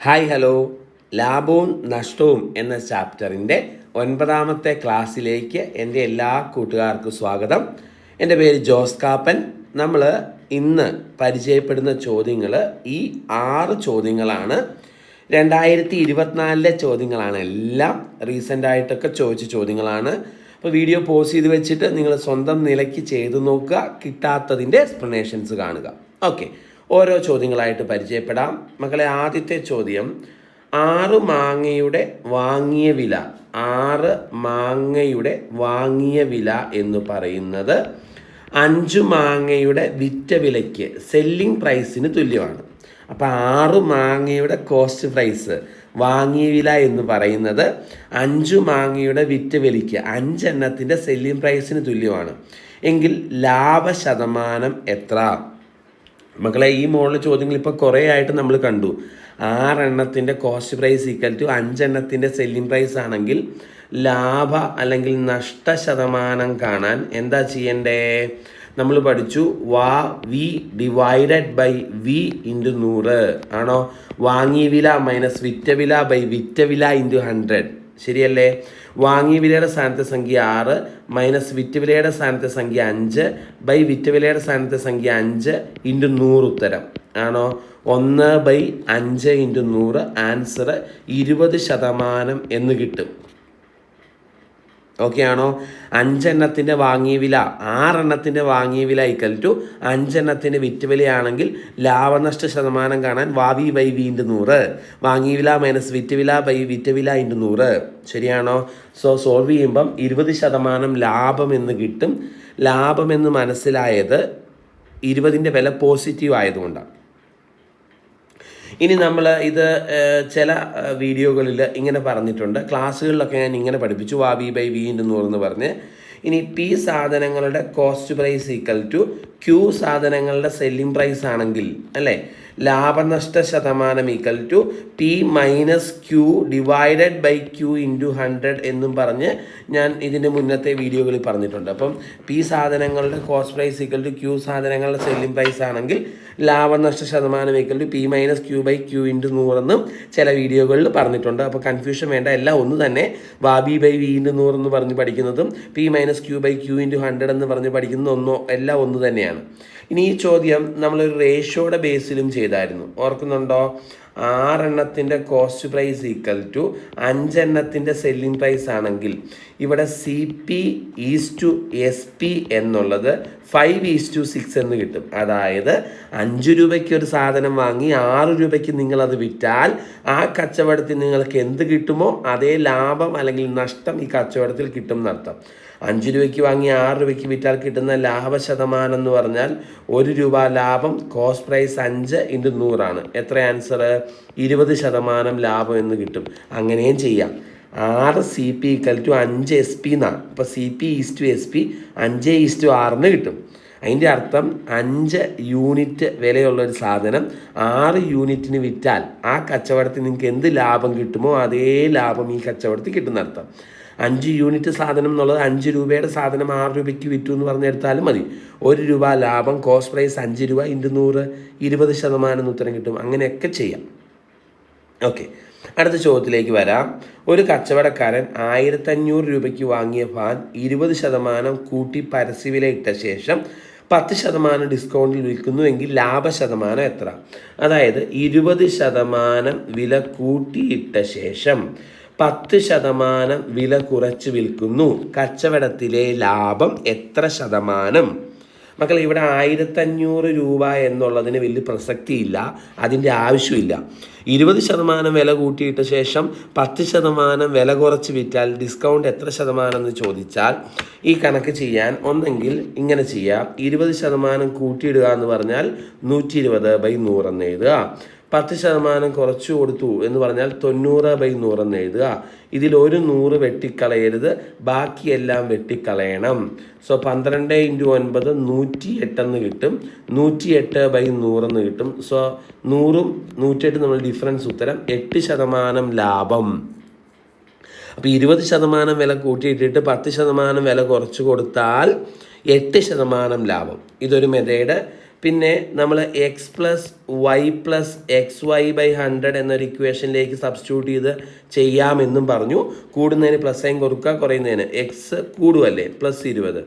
Hi hello. ലാഭവും നഷ്ടവും എന്ന ചാപ്റ്ററിന്റെ ഒൻപതാമത്തെ ക്ലാസ്സിലേക്ക് എന്റെ എല്ലാ കൂട്ടുകാർക്കും സ്വാഗതം. എന്റെ പേര് ജോസ് കാപ്പൻ. നമ്മൾ ഇന്ന് പരിചയപ്പെടുന്ന ചോദ്യങ്ങൾ ഈ ആറ് ചോദ്യങ്ങളാണ്. രണ്ടായിരത്തി ഇരുപത്തിനാലിലെ ചോദ്യങ്ങളാണ് എല്ലാം റീസെന്റായിട്ടൊക്കെ ചോദിച്ച ചോദ്യങ്ങളാണ്. അപ്പോൾ വീഡിയോ പോസ് ചെയ്ത് വെച്ചിട്ട് നിങ്ങൾ സ്വന്തം നിലയ്ക്ക് ചെയ്തു നോക്കുക കിട്ടാത്തതിന്റെ എക്സ്പ്ലനേഷൻസ് കാണുക. ഓക്കെ ഓരോ ചോദ്യങ്ങളായിട്ട് പരിചയപ്പെടാം. മക്കളെ ആദ്യത്തെ ചോദ്യം ആറ് മാങ്ങയുടെ വാങ്ങിയ വില ആറ് മാങ്ങയുടെ വാങ്ങിയ വില എന്ന് പറയുന്നത് അഞ്ച് മാങ്ങയുടെ വിറ്റ വിലയ്ക്ക് സെല്ലിംഗ് പ്രൈസിന് തുല്യമാണ്. അപ്പോൾ ആറ് മാങ്ങയുടെ കോസ്റ്റ് പ്രൈസ് വാങ്ങിയ വില എന്ന് പറയുന്നത് അഞ്ച് മാങ്ങയുടെ വിറ്റ വിലയ്ക്ക് അഞ്ചെണ്ണത്തിന്റെ സെല്ലിംഗ് പ്രൈസിന് തുല്യമാണ്. എങ്കിൽ ലാഭശതമാനം എത്ര? മക്കളെ ഈ മോഡൽ ചോദ്യങ്ങൾ ഇപ്പോൾ കുറേ ആയിട്ട് നമ്മൾ കണ്ടു. ആറെണ്ണത്തിന്റെ കോസ്റ്റ് പ്രൈസ് ഈക്വൽ ടു അഞ്ചെണ്ണത്തിന്റെ സെല്ലിംഗ് പ്രൈസ് ആണെങ്കിൽ ലാഭ അല്ലെങ്കിൽ നഷ്ട ശതമാനം കാണാൻ എന്താ ചെയ്യണ്ടേ? നമ്മൾ പഠിച്ചു വാ v divided by v into നൂറ്. ആണോ? വാങ്ങിയ വില മൈനസ് വിറ്റ വില ബൈ വിറ്റ വില ഇന്റു ഹൺഡ്രഡ് ശരിയല്ലേ? വാങ്ങിയ വിലയുടെ സ്ഥാനത്തെ സംഖ്യ ആറ് മൈനസ് വിറ്റ് വിലയുടെ സ്ഥാനത്തെ സംഖ്യ അഞ്ച് ബൈ വിറ്റ് വിലയുടെ സ്ഥാനത്തെ സംഖ്യ അഞ്ച് ഇന്റു നൂറ് ഉത്തരം. ആണോ? ഒന്ന് ബൈ അഞ്ച് ഇന്റു നൂറ് ആൻസർ ഇരുപത് ശതമാനം എന്ന് കിട്ടും. ഓക്കെ ആണോ അഞ്ചെണ്ണത്തിന്റെ വാങ്ങിയ വില ആറെണ്ണത്തിന്റെ വാങ്ങിയ വില ഈക്വൽ ടു അഞ്ചെണ്ണത്തിന്റെ വിറ്റ് വിലയാണെങ്കിൽ ലാഭനഷ്ട ശതമാനം കാണാൻ വാവി ബൈ വി ഇന്റു നൂറ്. വാങ്ങിയ വില മൈനസ് വിറ്റ് വില ബൈ വിറ്റ് വില ഇന്റു നൂറ്. ശരിയാണോ? സോ സോൾവ് ചെയ്യുമ്പം ഇരുപത് ശതമാനം ലാഭം എന്ന് കിട്ടും. ലാഭം എന്ന് മനസ്സിലായത് ഇരുപതിന്റെ വില പോസിറ്റീവ് ആയതുകൊണ്ടാണ്. ഇനി നമ്മൾ ഇത് ചില വീഡിയോകളിൽ ഇങ്ങനെ പറഞ്ഞിട്ടുണ്ട്. ക്ലാസ്സുകളിലൊക്കെ ഞാൻ ഇങ്ങനെ പഠിപ്പിച്ചു. വാ വി ബൈ വി എന്ന് എന്ന് പറഞ്ഞ് ഇനി പി സാധനങ്ങളുടെ cost price equal to q സാധനങ്ങളുടെ സെല്ലിംഗ് പ്രൈസ് ആണെങ്കിൽ അല്ലേ? ലാഭനഷ്ട ശതമാനം equal to p minus q divided by q into hundred എന്നും പറഞ്ഞ് ഞാൻ ഇതിന്റെ മുന്നത്തെ വീഡിയോകളിൽ പറഞ്ഞിട്ടുണ്ട്. അപ്പം പി സാധനങ്ങളുടെ cost price equal to Q സാധനങ്ങളുടെ സെല്ലിംഗ് പ്രൈസ് ആണെങ്കിൽ ലാഭനഷ്ട ശതമാനം equal to P minus Q by Q into നൂറെന്നും ചില വീഡിയോകളിൽ പറഞ്ഞിട്ടുണ്ട്. അപ്പോൾ കൺഫ്യൂഷൻ വേണ്ട എല്ലാം ഒന്ന് തന്നെ വാബി ബൈ വി ഇന്റു നൂറെന്ന് പറഞ്ഞ് പഠിക്കുന്നതും p minus q by q into hundred എന്ന് പറഞ്ഞ് പഠിക്കുന്നത് ഒന്നോ എല്ലാം ഒന്ന് തന്നെയാണ്. ഇനി ഈ ചോദ്യം നമ്മളൊരു റേഷ്യോയുടെ ബേസിലും ചെയ്തായിരുന്നു. ഓർക്കുന്നുണ്ടോ? ആറെണ്ണത്തിന്റെ കോസ്റ്റ് പ്രൈസ് ഈക്വൽ ടു അഞ്ചെണ്ണത്തിന്റെ സെല്ലിംഗ് പ്രൈസ് ആണെങ്കിൽ ഇവിടെ C P is to S P എന്നുള്ളത് ഫൈവ് ഈസ് ടു സിക്സ് എന്ന് കിട്ടും. അതായത് അഞ്ച് രൂപയ്ക്ക് ഒരു സാധനം വാങ്ങി ആറ് രൂപയ്ക്ക് നിങ്ങളത് വിറ്റാൽ ആ കച്ചവടത്തിൽ നിങ്ങൾക്ക് എന്ത് കിട്ടുമോ അതേ ലാഭം അല്ലെങ്കിൽ നഷ്ടം ഈ കച്ചവടത്തിൽ കിട്ടും എന്നർത്ഥം. അഞ്ച് രൂപയ്ക്ക് വാങ്ങി ആറ് രൂപയ്ക്ക് വിറ്റാൽ കിട്ടുന്ന ലാഭ ശതമാനം എന്ന് പറഞ്ഞാൽ ഒരു രൂപ ലാഭം കോസ്റ്റ് പ്രൈസ് അഞ്ച് ഇന്റു നൂറാണ്. എത്ര ആൻസർ ഇരുപത് ശതമാനം ലാഭം എന്ന് കിട്ടും. അങ്ങനെയും ചെയ്യാം. ആറ് സി പി ഈക്വൽ ടു അഞ്ച് എസ് പി എന്നാണ്. അപ്പോൾ C P is to S P അഞ്ച് ഈസ് ടു ആറിന് കിട്ടും. അതിന്റെ അർത്ഥം അഞ്ച് യൂണിറ്റ് വിലയുള്ള ഒരു സാധനം ആറ് യൂണിറ്റിന് വിറ്റാൽ ആ കച്ചവടത്തിൽ നിങ്ങൾക്ക് എന്ത് ലാഭം കിട്ടുമോ അതേ ലാഭം ഈ കച്ചവടത്തിൽ കിട്ടുന്ന അർത്ഥം. അഞ്ച് യൂണിറ്റ് സാധനം എന്നുള്ളത് അഞ്ച് രൂപയുടെ സാധനം ആറ് രൂപയ്ക്ക് വിറ്റു എന്ന് പറഞ്ഞെടുത്താലും മതി. ഒരു രൂപ ലാഭം കോസ്റ്റ് പ്രൈസ് അഞ്ച് രൂപ ഇന്റു നൂറ് ഇരുപത് ശതമാനം എന്ന് ഉത്തരം കിട്ടും. അങ്ങനെയൊക്കെ ചെയ്യാം. ഓക്കെ അടുത്ത ചോദ്യത്തിലേക്ക് വരാം. ഒരു കച്ചവടക്കാരൻ ആയിരത്തഞ്ഞൂറ് രൂപയ്ക്ക് വാങ്ങിയ ഫാൻ ഇരുപത് ശതമാനം കൂട്ടി പരസ്യവില ഇട്ട ശേഷം പത്ത് ശതമാനം ഡിസ്കൗണ്ടിൽ വിൽക്കുന്നുവെങ്കിൽ ലാഭ ശതമാനം എത്ര? അതായത് ഇരുപത് ശതമാനം വില കൂട്ടിയിട്ട ശേഷം പത്ത് ശതമാനം വില കുറച്ച് വിൽക്കുന്നു. കച്ചവടത്തിലെ ലാഭം എത്ര ശതമാനം? മക്കൾ ഇവിടെ ആയിരത്തഞ്ഞൂറ് രൂപ എന്നുള്ളതിന് വലിയ പ്രസക്തിയില്ല. അതിന്റെ ആവശ്യമില്ല. ഇരുപത് ശതമാനം വില കൂട്ടിയിട്ട ശേഷം പത്ത് ശതമാനം വില കുറച്ച് വിറ്റാൽ ഡിസ്കൗണ്ട് എത്ര ശതമാനം എന്ന് ചോദിച്ചാൽ ഈ കണക്ക് ചെയ്യാൻ ഒന്നെങ്കിൽ ഇങ്ങനെ ചെയ്യാം. ഇരുപത് ശതമാനം കൂട്ടിയിടുക എന്ന് പറഞ്ഞാൽ നൂറ്റി ഇരുപത് ബൈ നൂറെന്ന് എഴുതുക. പത്ത് ശതമാനം കുറച്ചു കൊടുത്തു എന്ന് പറഞ്ഞാൽ തൊണ്ണൂറ് ബൈ നൂറെന്ന് എഴുതുക. ഇതിൽ ഒരു നൂറ് വെട്ടിക്കളയരുത്. ബാക്കിയെല്ലാം വെട്ടിക്കളയണം. സോ പന്ത്രണ്ട് ഇന്റു ഒൻപത് നൂറ്റി എട്ടെന്ന് കിട്ടും. നൂറ്റി എട്ട് ബൈ നൂറെന്ന് കിട്ടും. സോ നൂറും നൂറ്റിയെട്ട് നമ്മൾ ഡിഫറൻസ് ഉത്തരം എട്ട് ശതമാനം ലാഭം. അപ്പോൾ ഇരുപത് ശതമാനം വില കൂട്ടിയിട്ടിട്ട് പത്ത് ശതമാനം വില കുറച്ച് കൊടുത്താൽ എട്ട് ശതമാനം ലാഭം. ഇതൊരു മെതേഡ് പിന്നെ നമ്മൾ x plus y plus x y by hundred എന്നൊരു ഇക്വേഷനിലേക്ക് സബ്സ്റ്റിറ്റ്യൂട്ട് ചെയ്ത് ചെയ്യാമെന്നും പറഞ്ഞു. കൂടുന്നതിന് പ്ലസ് സൈൻ കൊടുക്കുക കുറയുന്നതിന് എക്സ് കൂടുമല്ലേ പ്ലസ് ഇരുപത്.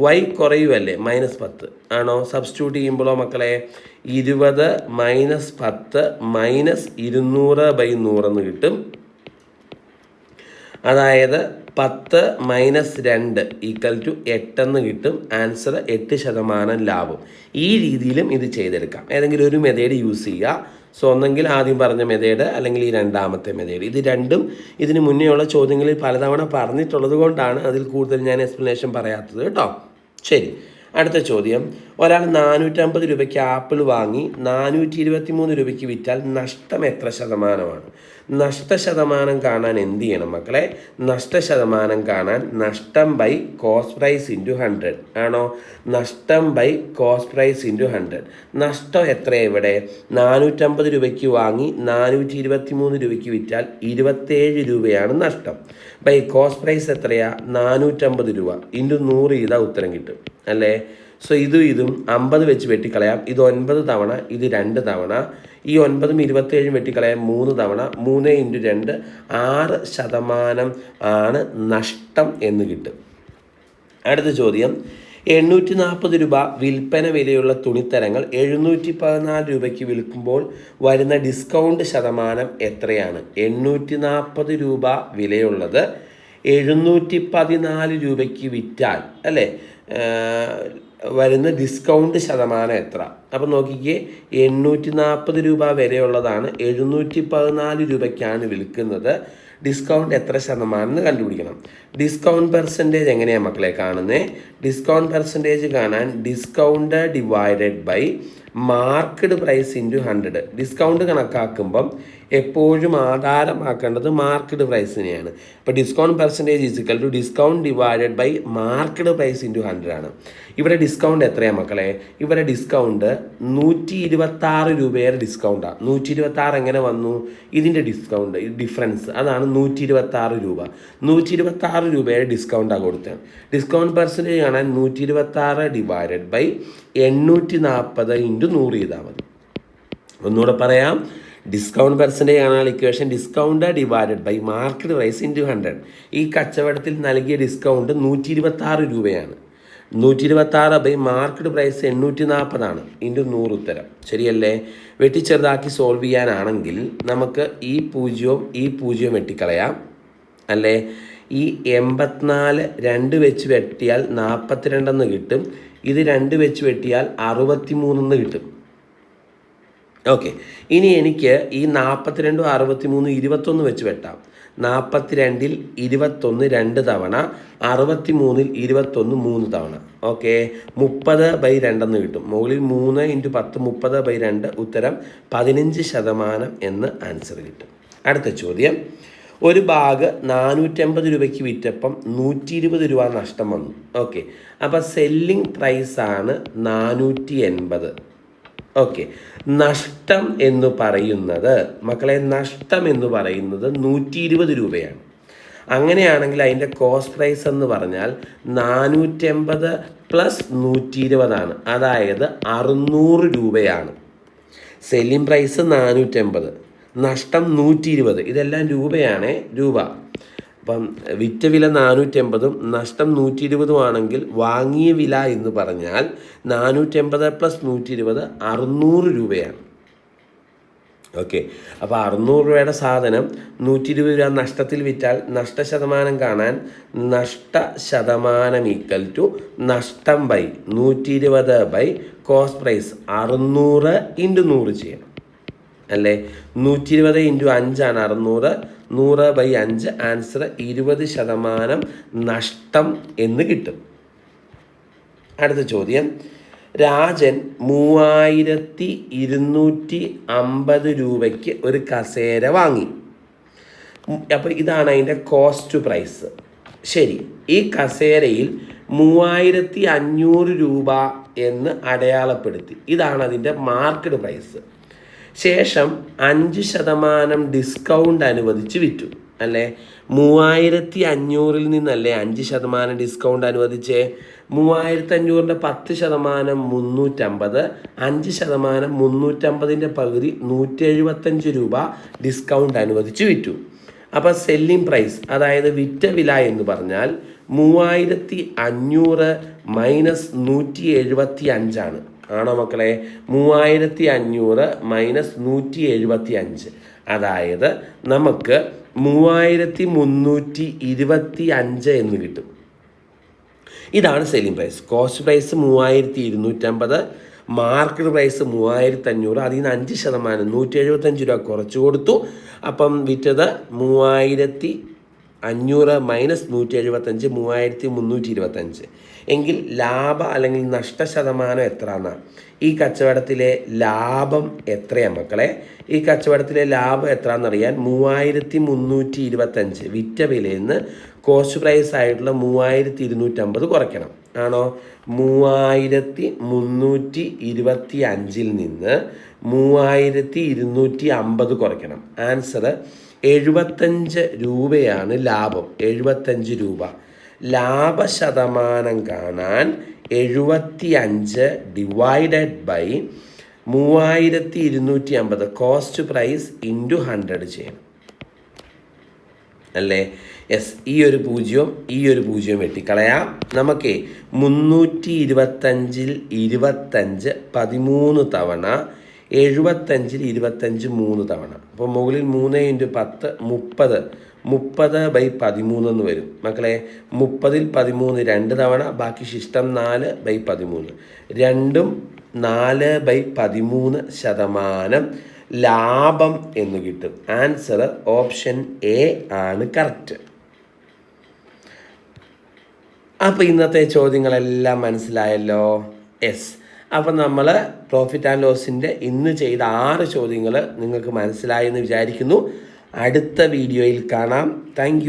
വൈ കുറയുമല്ലേ മൈനസ് പത്ത്. ആണോ? സബ്സ്റ്റിറ്റ്യൂട്ട് ചെയ്യുമ്പോഴോ മക്കളെ? ഇരുപത് മൈനസ് പത്ത് മൈനസ് ഇരുന്നൂറ് ബൈ നൂറെന്ന് കിട്ടും. അതായത് പത്ത് മൈനസ് രണ്ട് ഈക്വൽ ടു എട്ടെന്ന് കിട്ടും. ആൻസർ എട്ട് ശതമാനം ലാഭം. ഈ രീതിയിലും ഇത് ചെയ്തെടുക്കാം. ഏതെങ്കിലും ഒരു മെതേഡ് യൂസ് ചെയ്യുക. സോ ഒന്നെങ്കിൽ ആദ്യം പറഞ്ഞ മെതേഡ് അല്ലെങ്കിൽ ഈ രണ്ടാമത്തെ മെതേഡ് ഇത് രണ്ടും ഇതിന് മുന്നേയുള്ള ചോദ്യങ്ങളിൽ പലതവണ പറഞ്ഞിട്ടുള്ളത് കൊണ്ടാണ് അതിൽ കൂടുതൽ ഞാൻ എക്സ്പ്ലനേഷൻ പറയാത്തത്. കേട്ടോ? ശരി. അടുത്ത ചോദ്യം. ഒരാൾ നാനൂറ്റമ്പത് രൂപയ്ക്ക് ആപ്പിൾ വാങ്ങി നാനൂറ്റി ഇരുപത്തി മൂന്ന് രൂപയ്ക്ക് വിറ്റാൽ നഷ്ടം എത്ര ശതമാനമാണ്? നഷ്ടശതമാനം കാണാൻ എന്ത് ചെയ്യണം മക്കളെ? നഷ്ടശതമാനം കാണാൻ നഷ്ടം by cost price into hundred ആണോ? നഷ്ടം by cost price into hundred നഷ്ടം എത്ര ഇവിടെ നാനൂറ്റമ്പത് രൂപയ്ക്ക് വാങ്ങി നാനൂറ്റി ഇരുപത്തി മൂന്ന് രൂപയ്ക്ക് വിറ്റാൽ ഇരുപത്തേഴ് രൂപയാണ് നഷ്ടം. ബൈ കോസ്റ്റ് പ്രൈസ് എത്രയാ? നാനൂറ്റമ്പത് രൂപ. ഇന്റു നൂറ് ചെയ്താൽ ഉത്തരം കിട്ടും. അല്ലേ? സോ ഇതും ഇതും അമ്പത് വെച്ച് വെട്ടിക്കളയാം. ഇത് ഒൻപത് തവണ ഇത് രണ്ട് തവണ. ഈ ഒൻപതും ഇരുപത്തേഴും വെട്ടിക്കളയാം മൂന്ന് തവണ. മൂന്ന് ഇന്റു രണ്ട് ആറ് ശതമാനം ആണ് നഷ്ടം എന്ന് കിട്ടും. അടുത്ത ചോദ്യം. എണ്ണൂറ്റി നാൽപ്പത് രൂപ വിൽപ്പന വിലയുള്ള തുണിത്തരങ്ങൾ എഴുന്നൂറ്റി പതിനാല് രൂപയ്ക്ക് വിൽക്കുമ്പോൾ വരുന്ന ഡിസ്കൗണ്ട് ശതമാനം എത്രയാണ്? എണ്ണൂറ്റി നാൽപ്പത് രൂപ വിലയുള്ളത് എഴുന്നൂറ്റി പതിനാല് രൂപയ്ക്ക് വിറ്റാൽ അല്ലേ? വരുന്ന ഡിസ്കൗണ്ട് ശതമാനം എത്ര? അപ്പം നോക്കിക്കേ എണ്ണൂറ്റി നാൽപ്പത് രൂപ വരെയുള്ളതാണ് എഴുന്നൂറ്റി പതിനാല് രൂപയ്ക്കാണ് വിൽക്കുന്നത്. ഡിസ്കൗണ്ട് എത്ര ശതമാനം കണ്ടുപിടിക്കണം. ഡിസ്കൗണ്ട് പെർസെന്റേജ് എങ്ങനെയാണ് മക്കളെ കാണുന്നത് ഡിസ്കൗണ്ട് പെർസെന്റേജ് കാണാൻ discount divided by marked price into hundred. Discount കണക്കാക്കുമ്പം എപ്പോഴും ആധാരമാക്കേണ്ടത് മാർക്കഡ് പ്രൈസിനെയാണ്. ഇപ്പോൾ discount percentage is equal to discount divided by marked price into hundred ആണ്. ഇവിടെ ഡിസ്കൗണ്ട് എത്രയാണ് മക്കളെ? ഇവിടെ ഡിസ്കൗണ്ട് നൂറ്റി ഇരുപത്തി ആറ് രൂപയുടെ ഡിസ്കൗണ്ടാണ് നൂറ്റി ഇരുപത്തി ആറ് എങ്ങനെ വന്നു? ഇതിന്റെ ഡിസ്കൗണ്ട് ഡിഫറൻസ് അതാണ് നൂറ്റി ഇരുപത്തി ആറ് രൂപ. നൂറ്റി ഇരുപത്തി ആറ് രൂപയുടെ ഡിസ്കൗണ്ടാണ് കൊടുത്തത്. ഡിസ്കൗണ്ട് പെർസെന്റേജ് കാണാൻ നൂറ്റി ഇരുപത്തി ആറ് ഡിവൈഡഡ് ബൈ എണ്ണൂറ്റി നാൽപ്പത് ഇന്റു നൂറ് ചെയ്താൽ മതി. ഒന്നുകൂടെ പറയാം. ഡിസ്കൗണ്ട് പെർസെന്റേജ് കാണാൻ equation discount divided by market price into hundred ഈ കച്ചവടത്തിൽ നൽകിയ ഡിസ്കൗണ്ട് നൂറ്റി ഇരുപത്തി ആറ് രൂപയാണ്. നൂറ്റി ഇരുപത്തി ആറ് ബൈ മാർക്കറ്റ് പ്രൈസ് എണ്ണൂറ്റി നാൽപ്പതാണ് ഇന്റു നൂറ് ഉത്തരം. ശരിയല്ലേ? വെട്ടിച്ചെറുതാക്കി സോൾവ് ചെയ്യാനാണെങ്കിൽ നമുക്ക് ഈ പൂജ്യവും ഈ പൂജ്യവും വെട്ടിക്കളയാം. അല്ലേ? ഈ എൺപത്തിനാല് രണ്ട് വെച്ച് വെട്ടിയാൽ നാൽപ്പത്തിരണ്ടെന്ന് കിട്ടും. ഇത് രണ്ട് വെച്ച് വെട്ടിയാൽ അറുപത്തി മൂന്നെന്ന് കിട്ടും. ഓക്കെ ഇനി എനിക്ക് ഈ നാൽപ്പത്തിരണ്ടും അറുപത്തി മൂന്നും ഇരുപത്തൊന്ന് വെച്ച് വെട്ടാം. നാൽപ്പത്തിരണ്ടിൽ ഇരുപത്തൊന്ന് രണ്ട് തവണ അറുപത്തി മൂന്നിൽ ഇരുപത്തൊന്ന് മൂന്ന് തവണ. ഓക്കെ. മുപ്പത് ബൈ രണ്ടെന്ന് കിട്ടും. മുകളിൽ മൂന്ന് ഇന്റു പത്ത് മുപ്പത് ബൈ രണ്ട് ഉത്തരം പതിനഞ്ച് ശതമാനം എന്ന് ആൻസർ കിട്ടും. അടുത്ത ചോദ്യം. ഒരു ബാഗ് നാനൂറ്റമ്പത് രൂപയ്ക്ക് വിറ്റപ്പം നൂറ്റി ഇരുപത് രൂപ നഷ്ടം വന്നു. ഓക്കെ. അപ്പോൾ സെല്ലിംഗ് പ്രൈസാണ് നാനൂറ്റി എൺപത് ഓക്കെ നഷ്ടം എന്ന് പറയുന്നത് മക്കളെ നഷ്ടം എന്ന് പറയുന്നത് നൂറ്റി ഇരുപത് രൂപയാണ്. അങ്ങനെയാണെങ്കിൽ അതിന്റെ കോസ്റ്റ് പ്രൈസ് എന്ന് പറഞ്ഞാൽ നാനൂറ്റമ്പത് പ്ലസ് നൂറ്റി ഇരുപതാണ് അതായത് അറുന്നൂറ് രൂപയാണ്. സെല്ലിംഗ് പ്രൈസ് നാനൂറ്റമ്പത് നഷ്ടം നൂറ്റി ഇരുപത് ഇതെല്ലാം രൂപയാണ് രൂപ. അപ്പം വിറ്റ വില നാനൂറ്റമ്പതും നഷ്ടം നൂറ്റി ഇരുപതും ആണെങ്കിൽ വാങ്ങിയ വില എന്ന് പറഞ്ഞാൽ നാനൂറ്റമ്പത് പ്ലസ് നൂറ്റി ഇരുപത് അറുന്നൂറ് രൂപയാണ്. ഓക്കെ അപ്പോൾ അറുന്നൂറ് രൂപയുടെ സാധനം നൂറ്റി ഇരുപത് രൂപ നഷ്ടത്തിൽ വിറ്റാൽ നഷ്ടശതമാനം കാണാൻ നഷ്ട ശതമാനം ഈക്വൽ ടു നഷ്ടം ബൈ നൂറ്റി ഇരുപത് ബൈ കോസ്റ്റ് പ്രൈസ് അറുന്നൂറ് ഇന്റു നൂറ് ചെയ്യണം. അല്ലേ? നൂറ്റി ഇരുപത് ഇന്റു അഞ്ചാണ് അറുന്നൂറ്. നൂറ് ബൈ അഞ്ച് ആൻസർ ഇരുപത് ശതമാനം നഷ്ടം എന്ന് കിട്ടും. അടുത്ത ചോദ്യം. രാജൻ മൂവായിരത്തി ഇരുന്നൂറ്റി അമ്പത് രൂപയ്ക്ക് ഒരു കസേര വാങ്ങി. അപ്പോൾ ഇതാണ് അതിന്റെ കോസ്റ്റ് പ്രൈസ് ശരി ഈ കസേരയിൽ മൂവായിരത്തി അഞ്ഞൂറ് രൂപ എന്ന് അടയാളപ്പെടുത്തി. ഇതാണ് അതിന്റെ മാർക്കറ്റ് പ്രൈസ് ശേഷം അഞ്ച് ശതമാനം ഡിസ്കൗണ്ട് അനുവദിച്ച് വിറ്റു അല്ലേ? മൂവായിരത്തി അഞ്ഞൂറിൽ നിന്നല്ലേ അഞ്ച് ശതമാനം ഡിസ്കൗണ്ട് അനുവദിച്ചേ? മൂവായിരത്തി അഞ്ഞൂറിന്റെ പത്ത് ശതമാനം മുന്നൂറ്റമ്പത് അഞ്ച് ശതമാനം മുന്നൂറ്റമ്പതിന്റെ പകുതി നൂറ്റി എഴുപത്തഞ്ച് രൂപ ഡിസ്കൗണ്ട് അനുവദിച്ച് വിറ്റു. അപ്പോൾ സെല്ലിംഗ് പ്രൈസ് അതായത് വിറ്റ വില എന്ന് പറഞ്ഞാൽ മൂവായിരത്തി അഞ്ഞൂറ് മൈനസ് നൂറ്റി എഴുപത്തി അഞ്ചാണ് ആണോ മക്കളെ? മൂവായിരത്തി അഞ്ഞൂറ് മൈനസ് നൂറ്റി എഴുപത്തി അഞ്ച് അതായത് നമുക്ക് മൂവായിരത്തി മുന്നൂറ്റി ഇരുപത്തി അഞ്ച് എന്ന് കിട്ടും. ഇതാണ് സെല്ലിംഗ് പ്രൈസ് കോസ്റ്റ് പ്രൈസ് മൂവായിരത്തി ഇരുന്നൂറ്റമ്പത് മാർക്കറ്റ് പ്രൈസ് മൂവായിരത്തി അഞ്ഞൂറ് അതിൽ നിന്ന് അഞ്ച് ശതമാനം നൂറ്റി എഴുപത്തഞ്ച് രൂപ കുറച്ച് കൊടുത്തു. അപ്പം വിറ്റത് മൂവായിരത്തി അഞ്ഞൂറ് മൈനസ് നൂറ്റി എഴുപത്തഞ്ച് മൂവായിരത്തി മുന്നൂറ്റി ഇരുപത്തഞ്ച് എങ്കിൽ ലാഭ അല്ലെങ്കിൽ നഷ്ടശതമാനം ശതമാനം എന്നാ ഈ കച്ചവടത്തിലെ ലാഭം എത്രയാണ് മക്കളെ? ഈ കച്ചവടത്തിലെ ലാഭം എത്രയാണെന്നറിയാൻ മൂവായിരത്തി മുന്നൂറ്റി ഇരുപത്തഞ്ച് വിറ്റ വിലയിൽ നിന്ന് കോസ്റ്റ് പ്രൈസ് ആയിട്ടുള്ള മൂവായിരത്തി ഇരുന്നൂറ്റമ്പത് കുറയ്ക്കണം. ആണോ? മൂവായിരത്തി മുന്നൂറ്റി ഇരുപത്തി അഞ്ചിൽ നിന്ന് മൂവായിരത്തി ഇരുന്നൂറ്റി അമ്പത് കുറയ്ക്കണം. ആൻസർ എഴുപത്തഞ്ച് രൂപയാണ് ലാഭം. എഴുപത്തഞ്ച് രൂപ. ലാഭശതമാനം കാണാൻ എഴുപത്തി അഞ്ച് ഡിവൈഡഡ് ബൈ മൂവായിരത്തി ഇരുന്നൂറ്റി അമ്പത് കോസ്റ്റ് പ്രൈസ് ഇന്റു ഹൺഡ്രഡ് ചെയ്യണം. അല്ലേ? യെസ് ഈ ഒരു പൂജ്യവും ഈ ഒരു പൂജ്യവും വെട്ടിക്കളയാം. നമുക്ക് മുന്നൂറ്റി ഇരുപത്തഞ്ചിൽ ഇരുപത്തഞ്ച് പതിമൂന്ന് തവണ എഴുപത്തഞ്ചിൽ ഇരുപത്തഞ്ച് മൂന്ന് തവണ. അപ്പോൾ മുകളിൽ മൂന്ന് ഇന്റു പത്ത് മുപ്പത്. മുപ്പത് ബൈ പതിമൂന്ന് എന്ന് വരും. മക്കളെ മുപ്പതിൽ പതിമൂന്ന് രണ്ട് തവണ ബാക്കി ശിഷ്ടം നാല് ബൈ പതിമൂന്ന്. രണ്ടും നാല് ബൈ പതിമൂന്ന് ശതമാനം ലാഭം എന്ന് കിട്ടും. ആൻസർ ഓപ്ഷൻ എ ആണ് കറക്റ്റ് അപ്പോൾ ഇന്നത്തെ ചോദ്യങ്ങളെല്ലാം മനസ്സിലായല്ലോ? യെസ് അപ്പം നമ്മൾ പ്രോഫിറ്റ് ആൻഡ് ലോസിന്റെ ഇന്ന് ചെയ്ത ആറ് ചോദ്യങ്ങൾ നിങ്ങൾക്ക് മനസ്സിലായെന്ന് വിചാരിക്കുന്നു. അടുത്ത വീഡിയോയിൽ കാണാം. താങ്ക്